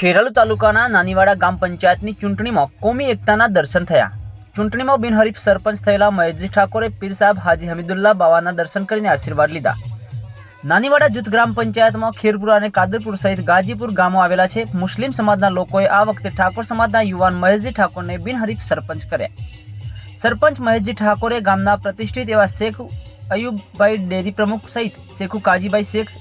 ખેરાલુ તાલુકાના નાનીવાડા ગામ પંચાયતની ચૂંટણીમાં કોમી એકતાના દર્શન થયા. ચૂંટણીમાં બિનહરીફ સરપંચ થયેલા મહેશજી ઠાકોરે પીર સાહેબ હાજી હમીદુલ્લા બાવાના દર્શન કરીને આશીર્વાદ લીધા. નાનીવાડા જૂથ ગ્રામ પંચાયતમાં ખેરપુરા અને કાદરપુર સહિત ગાજીપુર ગામો આવેલા છે. મુસ્લિમ સમાજના લોકોએ આ વખતે ઠાકોર સમાજના યુવાન મહેશજી ઠાકોરને બિનહરીફ સરપંચ કર્યા. સરપંચ મહેશજી ઠાકોરે ગામના પ્રતિષ્ઠિત એવા શેખ અયુબભાઈ ડેરી પ્રમુખ સહિત શેખુ કાજીભાઈ શેખ,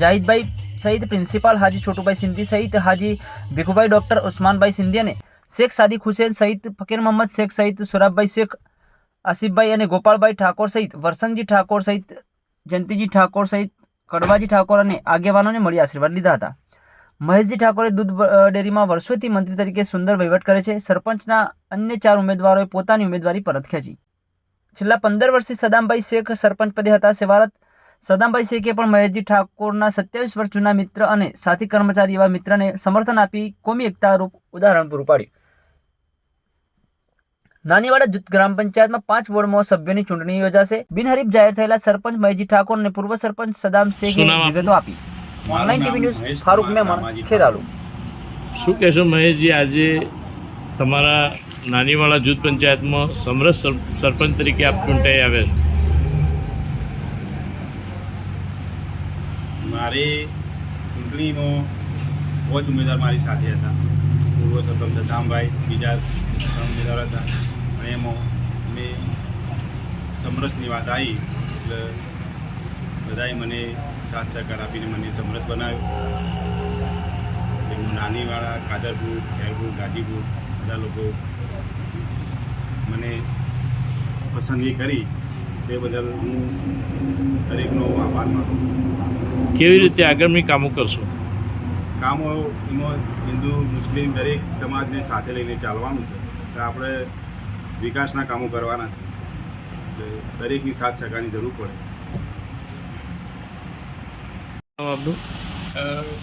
જાહિદભાઈ સહિત પ્રિન્સિપાલ હાજી છોટુભાઈ સિંધી સહિત હાજી ભીખુભાઈ ડોક્ટર ઉસ્માનભાઈ સિંધી અને શેખ સાદિક હુસેન સહિત ફકીર મોહમ્મદ શેખ સહિત સુરાબભાઈ શેખ આસિફભાઈ અને ગોપાલભાઈ ઠાકોર સહિત વરસંગજી ઠાકોર સહિત જયંતિજી ઠાકોર સહિત કડવાજી ઠાકોર અને આગેવાનોને મળી આશીર્વાદ લીધા હતા મહેશજી ઠાકોરે દૂધ ડેરીમાં વર્ષોથી મંત્રી તરીકે સુંદર વહીવટ કરે છે સરપંચના અન્ય ચાર ઉમેદવારોએ પોતાની ઉમેદવારી પરત ખેંચી છેલ્લા પંદર વર્ષથી સદામભાઈ શેખ સરપંચ પદે હતા સેવારત સદામભાઈ શેખે પણ મહેશજી ઠાકોરના સત્યાવીસ વર્ષ જૂના મિત્ર અને સાથી કર્મચારી એવા મિત્રને સમર્થન આપી કોમી એકતા રૂપ ઉદાહરણ પૂરું પાડ્યું. નાનીવાડા જૂથ ગ્રામ પંચાયતમાં પાંચ વોર્ડમાં સભ્યોની ચૂંટણી યોજાશે. બિનહરીફ જાહેર થયેલા સરપંચ મહેશજી ઠાકોર અને પૂર્વ સરપંચ સદામ શેખે વિગતો આપી. Online TV news Farooq Memon Kheralu. શું કહેશો મહેશજી આજે તમારા નાનીવાડા જૂથ પંચાયતમાં સમરસ સરપંચ તરીકે આપ ચૂંટાઈ આવ્યા છો? મારી ચૂંટણીનો પાંચ ઉમેદવાર મારી સાથે હતા. પૂર્વ સરપંચ ધામભાઈ બીજા ત્રણ ઉમેદવાર હતા. અને એમાં મેં સમરસની વાત આવી, એટલે બધાએ મને સાથ સહકાર આપીને મને સમરસ બનાવ્યો. એમાં નાનીવાળા કાદરપુર, ખેરપુર, ગાજીપુર, બધા લોકો મને પસંદગી કરી. તે બદલ હું દરેકનો આભાર માનું કેવી રીતે આગળની કામો કરશો? કામો એમાં હિન્દુ મુસ્લિમ દરેક સમાજને સાથે લઈને ચાલવાનું છે. તો આપણે વિકાસના કામો કરવાના છે. દરેકની સાથ સહકારની જરૂર પડે.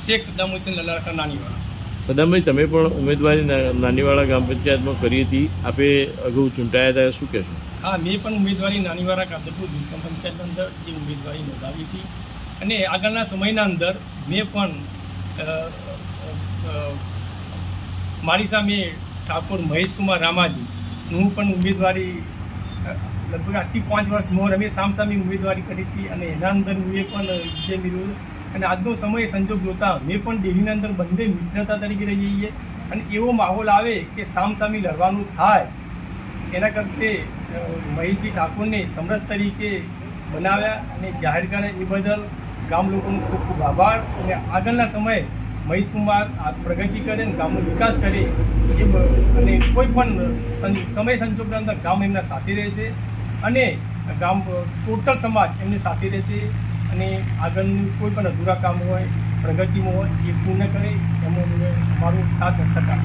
શેખ સદ્દામ હુસેન લલારખા નાનીવાળા. સદ્દામભાઈ તમે પણ ઉમેદવારી નાનીવાળા ગ્રામ પંચાયતમાં કરી હતી. આપે અગાઉ ચૂંટાયા હતા શું કહેશો? હા મેં પણ ઉમેદવારી નાનીવાળા કાદરપુર જિલ્લા પંચાયત અંદર જે ઉમેદવારી નોંધાવી હતી. અને આગળના સમયના અંદર મેં પણ મારી સામે ઠાકોર મહેશકુમાર રામાજી હું પણ ઉમેદવારી લગભગ આજથી પાંચ વર્ષ મોર અમે સામસામી ઉમેદવારી કરી હતી અને એના અંદર મેં પણ વિજય મેળવ્યો અને આજનો સમય સંજોગ જોતા મેં પણ દેવીના અંદર બંને મિત્રતા તરીકે રહીએ જઈએ અને એવો માહોલ આવે કે સામસામી લડવાનું થાય. એના કરતે મહેશજી ઠાકોરને સમરસ તરીકે બનાવ્યા અને જાહેર કર્યા એ બદલ ગામ લોકોનો ખૂબ ખૂબ આભાર અને આગળના સમયે મહેશકુમાર આ પ્રગતિ કરે અને ગામનો વિકાસ કરે એ અને કોઈ પણ સમય સંજોગના અંદર ગામ એમના સાથે રહેશે અને ગામ ટોટલ સમાજ એમની સાથે રહેશે અને આગળનું કોઈ પણ અધૂરા કામ હોય, પ્રગતિમાં હોય, એ પૂર્ણ કરે એમનો મારું સાથ સહકાર